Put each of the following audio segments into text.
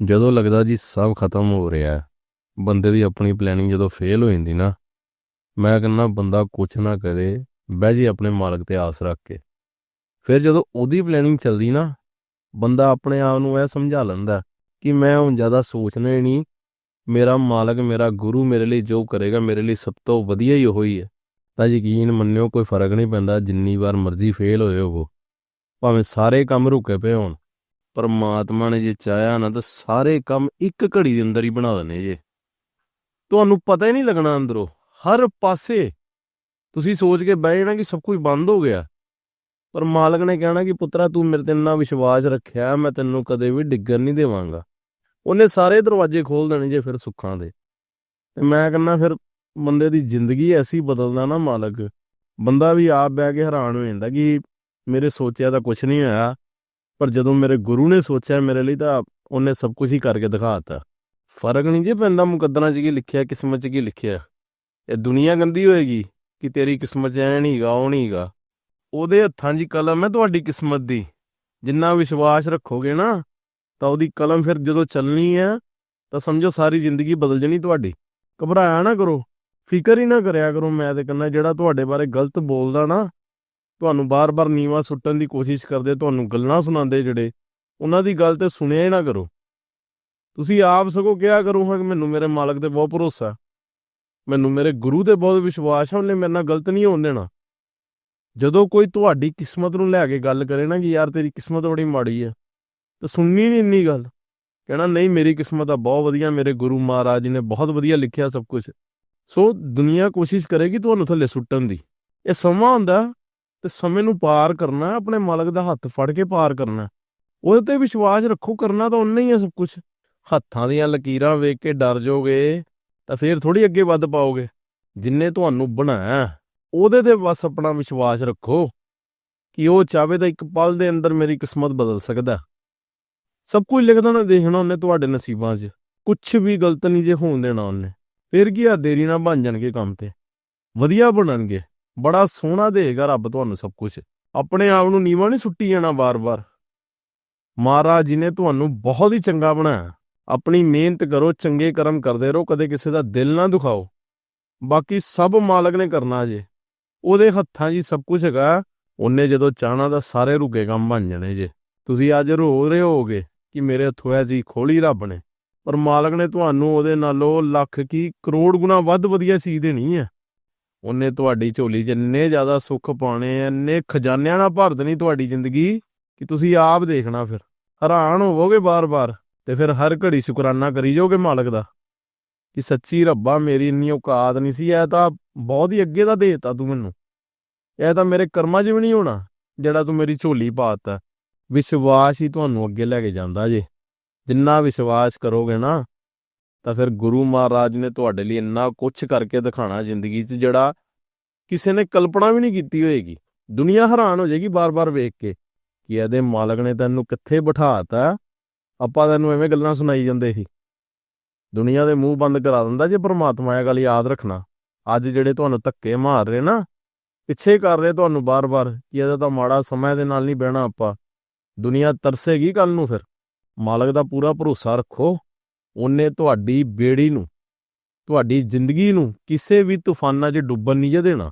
ਜਦੋਂ ਲੱਗਦਾ ਜੀ ਸਭ ਖਤਮ ਹੋ ਰਿਹਾ ਹੈ, ਬੰਦੇ ਦੀ ਆਪਣੀ ਪਲੈਨਿੰਗ ਜਦੋਂ ਫੇਲ ਹੋ ਜਾਂਦੀ ਨਾ, ਮੈਂ ਕਹਿੰਦਾ ਬੰਦਾ ਕੁਛ ਨਾ ਕਰੇ, ਬਹਿ ਜੀ ਆਪਣੇ ਮਾਲਕ ਤੇ ਆਸ ਰੱਖ ਕੇ। ਫਿਰ ਜਦੋਂ ਉਹਦੀ ਪਲੈਨਿੰਗ ਚੱਲਦੀ ਨਾ, ਬੰਦਾ ਆਪਣੇ ਆਪ ਨੂੰ ਇਹ ਸਮਝਾ ਲੈਂਦਾ ਕਿ ਮੈਂ ਹੁਣ ਜ਼ਿਆਦਾ ਸੋਚਣਾ ਹੀ ਨਹੀਂ, ਮੇਰਾ ਮਾਲਕ, ਮੇਰਾ ਗੁਰੂ ਮੇਰੇ ਲਈ ਜੋ ਕਰੇਗਾ ਮੇਰੇ ਲਈ ਸਭ ਤੋਂ ਵਧੀਆ ਹੀ ਉਹ ਹੀ। ਹੈ ਤਾਂ ਯਕੀਨ ਮੰਨਿਓ ਕੋਈ ਫ਼ਰਕ ਨਹੀਂ ਪੈਂਦਾ, ਜਿੰਨੀ ਵਾਰ ਮਰਜ਼ੀ ਫੇਲ ਹੋਏ ਹੋਵੋ, ਭਾਵੇਂ ਸਾਰੇ ਕੰਮ ਰੁਕੇ ਪਏ ਹੋਣ। ਪਰਮਾਤਮਾ ਨੇ ਜੇ ਚਾਹਿਆ ਨਾ ਤਾਂ ਸਾਰੇ ਕੰਮ ਇੱਕ ਘੜੀ ਦੇ ਅੰਦਰ ਹੀ ਬਣਾ ਦੇਣੇ ਜੇ। ਤੁਹਾਨੂੰ ਪਤਾ ਹੀ ਨਹੀਂ ਲੱਗਣਾ ਅੰਦਰੋਂ, ਹਰ ਪਾਸੇ। ਤੁਸੀਂ ਸੋਚ ਕੇ ਬਹਿ ਜਾਣਾ ਕਿ ਸਭ ਕੁਝ ਬੰਦ ਹੋ ਗਿਆ। ਪਰ ਮਾਲਕ ਨੇ ਕਹਿਣਾ ਕਿ ਪੁੱਤਰਾ, ਤੂੰ ਮੇਰੇ ਤੇ ਇੰਨਾ ਵਿਸ਼ਵਾਸ ਰੱਖਿਆ, ਮੈਂ ਤੈਨੂੰ ਕਦੇ ਵੀ ਡਿੱਗਣ ਨਹੀਂ ਦੇਵਾਂਗਾ। ਉਹਨੇ ਸਾਰੇ ਦਰਵਾਜ਼ੇ ਖੋਲ ਦੇਣੇ ਜੇ ਫਿਰ ਸੁੱਖਾਂ ਦੇ। ਤੇ ਮੈਂ ਕਹਿੰਦਾ, ਫਿਰ ਬੰਦੇ ਦੀ ਜ਼ਿੰਦਗੀ ਐਸੀ ਬਦਲਦਾ ਨਾ ਮਾਲਕ। ਬੰਦਾ ਵੀ ਆਪ ਬਹਿ ਕੇ ਹੈਰਾਨ ਹੋ ਜਾਂਦਾ ਕਿ ਮੇਰੇ ਸੋਚਿਆ ਤਾਂ ਕੁਝ ਨਹੀਂ ਹੋਇਆ। ਪਰ ਜਦੋਂ ਮੇਰੇ ਗੁਰੂ ਨੇ ਸੋਚਿਆ ਮੇਰੇ ਲਈ ਤਾਂ ਉਹਨੇ ਸਭ ਕੁਝ ਹੀ ਕਰਕੇ ਦਿਖਾਤਾ ਫ਼ਰਕ ਨਹੀਂ ਜੇ ਪੈਂਦਾ ਮੁਕੱਦਰਾਂ 'ਚ ਕੀ ਲਿਖਿਆ, ਕਿਸਮਤ 'ਚ ਕੀ ਲਿਖਿਆ। ਇਹ ਦੁਨੀਆ ਗੰਦੀ ਹੋਏਗੀ ਕਿ ਤੇਰੀ ਕਿਸਮਤ 'ਚ ਐ ਨਹੀਂਗਾ ਉਹ ਨਹੀਂਗਾ ਉਹਦੇ ਹੱਥਾਂ 'ਚ ਕਲਮ ਹੈ ਤੁਹਾਡੀ ਕਿਸਮਤ ਦੀ। ਜਿੰਨਾ ਵਿਸ਼ਵਾਸ ਰੱਖੋਗੇ ਨਾ, ਤਾਂ ਉਹਦੀ ਕਲਮ ਫਿਰ ਜਦੋਂ ਚੱਲਣੀ ਹੈ, ਤਾਂ ਸਮਝੋ ਸਾਰੀ ਜ਼ਿੰਦਗੀ ਬਦਲ ਜਣੀ ਤੁਹਾਡੀ। ਘਬਰਾਇਆ ਨਾ ਕਰੋ। ਫਿਕਰ ਹੀ ਨਾ ਕਰਿਆ ਕਰੋ ਮੈਂ ਤੇ ਕਹਿੰਦਾ ਜਿਹੜਾ ਤੁਹਾਡੇ ਬਾਰੇ ਗਲਤ ਬੋਲਦਾ ਨਾ ਤੁਹਾਨੂੰ ਬਾਰ-ਬਾਰ ਨੀਵਾ ਸੁੱਟਣ ਦੀ ਕੋਸ਼ਿਸ਼ ਕਰਦੇ, ਤੁਹਾਨੂੰ ਗੱਲਾਂ ਸੁਣਾਉਂਦੇ ਜਿਹੜੇ, ਉਹਨਾਂ ਦੀ ਗੱਲ ਤੇ ਸੁਣਿਆ ਹੀ ਨਾ ਕਰੋ। ਤੁਸੀਂ ਆਪ ਸਗੋਂ ਕਿਹਾ ਕਰੋ ਹਾਂ ਕਿ ਮੈਨੂੰ ਮੇਰੇ ਮਾਲਕ ਤੇ ਬਹੁਤ ਭਰੋਸਾ ਮੈਨੂੰ ਮੇਰੇ ਗੁਰੂ ਤੇ ਬਹੁਤ ਵਿਸ਼ਵਾਸ ਹੈ, ਉਹਨੇ ਮੇਰੇ ਨਾਲ ਗਲਤ ਨਹੀਂ ਹੋਣ ਦੇਣਾ। ਜਦੋਂ ਕੋਈ ਤੁਹਾਡੀ ਕਿਸਮਤ ਨੂੰ ਲੈ ਕੇ ਗੱਲ ਕਰੇ ਨਾ ਕਿ ਯਾਰ ਤੇਰੀ ਕਿਸਮਤ ਬੜੀ ਮਾੜੀ ਹੈ, ਤਾਂ ਸੁਣਨੀ ਨਹੀਂ ਇੰਨੀ ਗੱਲ। ਕਹਿਣਾ, ਨਹੀਂ, ਮੇਰੀ ਕਿਸਮਤ ਆ ਬਹੁਤ ਵਧੀਆ, ਮੇਰੇ ਗੁਰੂ ਮਹਾਰਾਜ ਜੀ ਨੇ ਬਹੁਤ ਵਧੀਆ ਲਿਖਿਆ ਸਭ ਕੁਝ ਸੋ ਦੁਨੀਆ ਕੋਸ਼ਿਸ਼ ਕਰੇਗੀ ਤੁਹਾਨੂੰ ਥੱਲੇ ਸੁੱਟਣ ਦੀ। ਇਹ ਸਮਾਂ ਹੁੰਦਾ ਤੇ ਸਮੇਂ ਨੂੰ ਪਾਰ ਕਰਨਾ ਆਪਣੇ ਮਾਲਕ ਦਾ ਹੱਥ ਫੜ ਕੇ ਪਾਰ ਕਰਨਾ ਉਹਦੇ ਤੇ ਵਿਸ਼ਵਾਸ ਰੱਖੋ, ਕਰਨਾ ਤਾਂ ਉਹਨੇ ਹੀ ਹੈ ਸਭ ਕੁਝ ਹੱਥਾਂ ਦੀਆਂ ਲਕੀਰਾਂ ਵੇਖ ਕੇ ਡਰ ਜਾਓਗੇ, ਤਾਂ ਫੇਰ ਥੋੜੀ ਅੱਗੇ ਵੱਧ ਪਾਓਗੇ। ਜਿੰਨੇ ਤੁਹਾਨੂੰ ਬਣਾਇਆ ਉਹਦੇ ਤੇ ਬਸ ਆਪਣਾ ਵਿਸ਼ਵਾਸ ਰੱਖੋ ਕਿ ਉਹ ਚਾਹਵੇ ਤਾਂ ਇੱਕ ਪਲ ਦੇ ਅੰਦਰ ਮੇਰੀ ਕਿਸਮਤ ਬਦਲ ਸਕਦਾ ਸਭ ਕੁਝ ਲਿਖਦਾ ਨਾ ਦੇਖਣਾ ਉਹਨੇ ਤੁਹਾਡੇ ਨਸੀਬਾਂ 'ਚ। ਕੁਝ ਵੀ ਗਲਤ ਨਹੀਂ ਜੇ ਹੋਣ ਦੇਣਾ ਉਹਨੇ। ਫਿਰ ਕੀ ਆ, ਦੇਰੀ ਨਾਲ ਬਣ ਜਾਣਗੇ ਕੰਮ ਤੇ। ਵਧੀਆ ਬਣਨਗੇ। ਬੜਾ ਸੋਹਣਾ ਦੇਗਾ ਰੱਬ ਤੁਹਾਨੂੰ ਸਭ ਕੁਝ ਆਪਣੇ ਆਪ ਨੂੰ ਨੀਵਾਂ ਨਹੀਂ ਸੁੱਟੀ ਜਾਣਾ ਵਾਰ ਵਾਰ ਮਹਾਰਾਜ ਜੀ ਨੇ ਤੁਹਾਨੂੰ ਬਹੁਤ ਹੀ ਚੰਗਾ ਬਣਾਇਆ। ਆਪਣੀ ਮਿਹਨਤ ਕਰੋ, ਚੰਗੇ ਕਰਮ ਕਰਦੇ ਰਹੋ, ਕਦੇ ਕਿਸੇ ਦਾ ਦਿਲ ਨਾ ਦੁਖਾਓ। ਬਾਕੀ ਸਭ ਮਾਲਕ ਨੇ ਕਰਨਾ ਜੇ। ਉਹਦੇ ਹੱਥਾਂ 'ਚ ਸਭ ਕੁਝ ਹੈਗਾ। ਉਹਨੇ ਜਦੋਂ ਚਾਹਣਾ ਤਾਂ ਸਾਰੇ ਰੁਕੇ ਕੰਮ ਬਣ ਜਾਣੇ ਜੇ। ਤੁਸੀਂ ਅੱਜ ਰੋ ਰਹੇ ਹੋਗੇ ਕਿ ਮੇਰੇ ਹੱਥੋਂ ਐ ਜੀ ਖੋਲੀ ਰੱਬ ਨੇ। ਪਰ ਮਾਲਕ ਨੇ ਤੁਹਾਨੂੰ ਉਹਦੇ ਨਾਲੋਂ ਲੱਖ ਕੀ ਕਰੋੜ ਗੁਣਾ ਵੱਧ ਵਧੀਆ ਚੀਜ਼ ਦੇਣੀ ਹੈ। ਉਹਨੇ ਤੁਹਾਡੀ ਝੋਲੀ 'ਚ ਇੰਨੇ ਜ਼ਿਆਦਾ ਸੁੱਖ ਪਾਉਣੇ ਐ ਇੰਨੇ ਖਜ਼ਾਨਿਆਂ ਨਾਲ ਭਰ ਦੇਣੀ ਤੁਹਾਡੀ ਜ਼ਿੰਦਗੀ ਕਿ ਤੁਸੀਂ ਆਪ ਦੇਖਣਾ ਫਿਰ। ਹੈਰਾਨ ਹੋਵੋਗੇ ਬਾਰ-ਬਾਰ ਤੇ ਫਿਰ ਹਰ ਘੜੀ ਸ਼ੁਕਰਾਨਾ ਕਰੀ ਜਾਓਗੇ ਮਾਲਕ ਦਾ ਕਿ ਸੱਚੀ ਰੱਬਾ ਮੇਰੀ ਇੰਨੀ ਔਕਾਤ ਨਹੀਂ ਸੀ, ਇਹ ਤਾਂ ਬਹੁਤ ਹੀ ਅੱਗੇ ਦਾ ਦੇਤਾ ਤੂੰ ਮੈਨੂੰ। ਇਹ ਤਾਂ ਮੇਰੇ ਕਰਮਾਂ 'ਚ ਵੀ ਨਹੀਂ ਹੋਣਾ ਜਿਹੜਾ ਤੂੰ ਮੇਰੀ ਝੋਲੀ ਪਾਤਾ ਵਿਸ਼ਵਾਸ ਹੀ ਤੁਹਾਨੂੰ ਅੱਗੇ ਲੈ ਕੇ ਜਾਂਦਾ ਜੇ। ਜਿੰਨਾ ਵਿਸ਼ਵਾਸ ਕਰੋਗੇ ਨਾ ਤਾਂ ਫਿਰ ਗੁਰੂ ਮਹਾਰਾਜ ਨੇ ਤੁਹਾਡੇ ਲਈ ਇੰਨਾ ਕੁਝ ਕਰਕੇ ਦਿਖਾਣਾ ਜ਼ਿੰਦਗੀ 'ਚ ਜਿਹੜਾ ਕਿਸੇ ਨੇ ਕਲਪਨਾ ਵੀ ਨਹੀਂ ਕੀਤੀ ਹੋਏਗੀ। ਦੁਨੀਆ ਹੈਰਾਨ ਹੋ ਜਾਏਗੀ ਬਾਰ-ਬਾਰ ਵੇਖ ਕੇ ਕਿ ਇਹਦੇ ਮਾਲਕ ਨੇ ਤੈਨੂੰ ਕਿੱਥੇ ਬਿਠਾਤਾ, ਆਪਾਂ ਤੈਨੂੰ ਐਵੇਂ ਗੱਲਾਂ ਸੁਣਾਈ ਜਾਂਦੇ ਸੀ। ਦੁਨੀਆ ਦੇ ਮੂੰਹ ਬੰਦ ਕਰਾ ਦਿੰਦਾ ਜੇ ਪਰਮਾਤਮਾ ਇਹ ਗੱਲ ਯਾਦ ਰੱਖਣਾ। ਅੱਜ ਜਿਹੜੇ ਤੁਹਾਨੂੰ ਧੱਕੇ ਮਾਰ ਰਹੇ ਨਾ, ਪਿੱਛੇ ਕਰ ਰਹੇ ਤੁਹਾਨੂੰ ਬਾਰ-ਬਾਰ ਕਿ ਇਹਦਾ ਤਾਂ ਮਾੜਾ ਸਮਾਂ ਦੇ ਨਾਲ ਨਹੀਂ ਬਹਿਣਾ ਆਪਾਂ। ਦੁਨੀਆ ਤਰਸੇਗੀ ਕੱਲ ਨੂੰ ਫਿਰ। ਮਾਲਕ ਦਾ ਪੂਰਾ ਭਰੋਸਾ ਰੱਖੋ। ਉਹਨੇ ਤੁਹਾਡੀ ਬੇੜੀ ਨੂੰ, ਤੁਹਾਡੀ ਜ਼ਿੰਦਗੀ ਨੂੰ ਕਿਸੇ ਵੀ ਤੂਫਾਨਾਂ 'ਚ ਡੁੱਬਣ ਨਹੀਂ ਜੇ ਦੇਣਾ।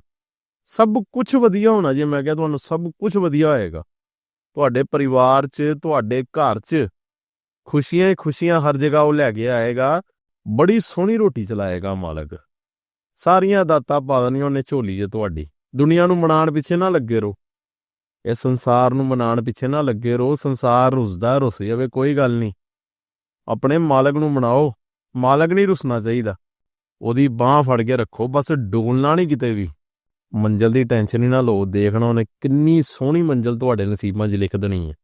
ਸਭ ਕੁਝ ਵਧੀਆ ਹੋਣਾ ਜੇ, ਮੈਂ ਕਿਹਾ ਤੁਹਾਨੂੰ ਸਭ ਕੁਝ ਵਧੀਆ ਹੋਏਗਾ। ਤੁਹਾਡੇ ਪਰਿਵਾਰ 'ਚ, ਤੁਹਾਡੇ ਘਰ 'ਚ ਖੁਸ਼ੀਆਂ ਹੀ ਖੁਸ਼ੀਆਂ ਹਰ ਜਗ੍ਹਾ ਉਹ ਲੈ ਕੇ ਆਏਗਾ, ਬੜੀ ਸੋਹਣੀ ਰੋਟੀ ਚਲਾਏਗਾ ਮਾਲਕ। ਸਾਰੀਆਂ ਦਾਤਾਂ ਪਾ ਦੇਣੀਆਂ ਉਹਨੇ ਝੋਲੀ 'ਚ ਤੁਹਾਡੀ। ਦੁਨੀਆ ਨੂੰ ਮਨਾਉਣ ਪਿੱਛੇ ਨਾ ਲੱਗੇ ਰਹੋ। ਇਹ ਸੰਸਾਰ ਨੂੰ ਮਨਾਉਣ ਪਿੱਛੇ ਨਾ ਲੱਗੇ ਰਹੋ। ਸੰਸਾਰ ਰੁੱਸਦਾ ਰੁੱਸ ਜਾਵੇ, ਕੋਈ ਗੱਲ ਨਹੀਂ। ਆਪਣੇ ਮਾਲਕ ਨੂੰ ਮਨਾਓ। ਮਾਲਕ ਨਹੀਂ ਰੁੱਸਣਾ ਚਾਹੀਦਾ। ਉਹਦੀ ਬਾਹ ਫੜ ਕੇ ਰੱਖੋ, ਬਸ ਡੋਲਣਾ ਨਹੀਂ ਕਿਤੇ ਵੀ। ਮੰਜ਼ਲ ਦੀ ਟੈਨਸ਼ਨ ਹੀ ਨਾ ਲਓ। ਦੇਖਣਾ ਉਹਨੇ ਕਿੰਨੀ ਸੋਹਣੀ ਮੰਜ਼ਲ ਤੁਹਾਡੇ ਨਸੀਬਾਂ 'ਚ ਲਿਖ ਦੇਣੀ ਹੈ।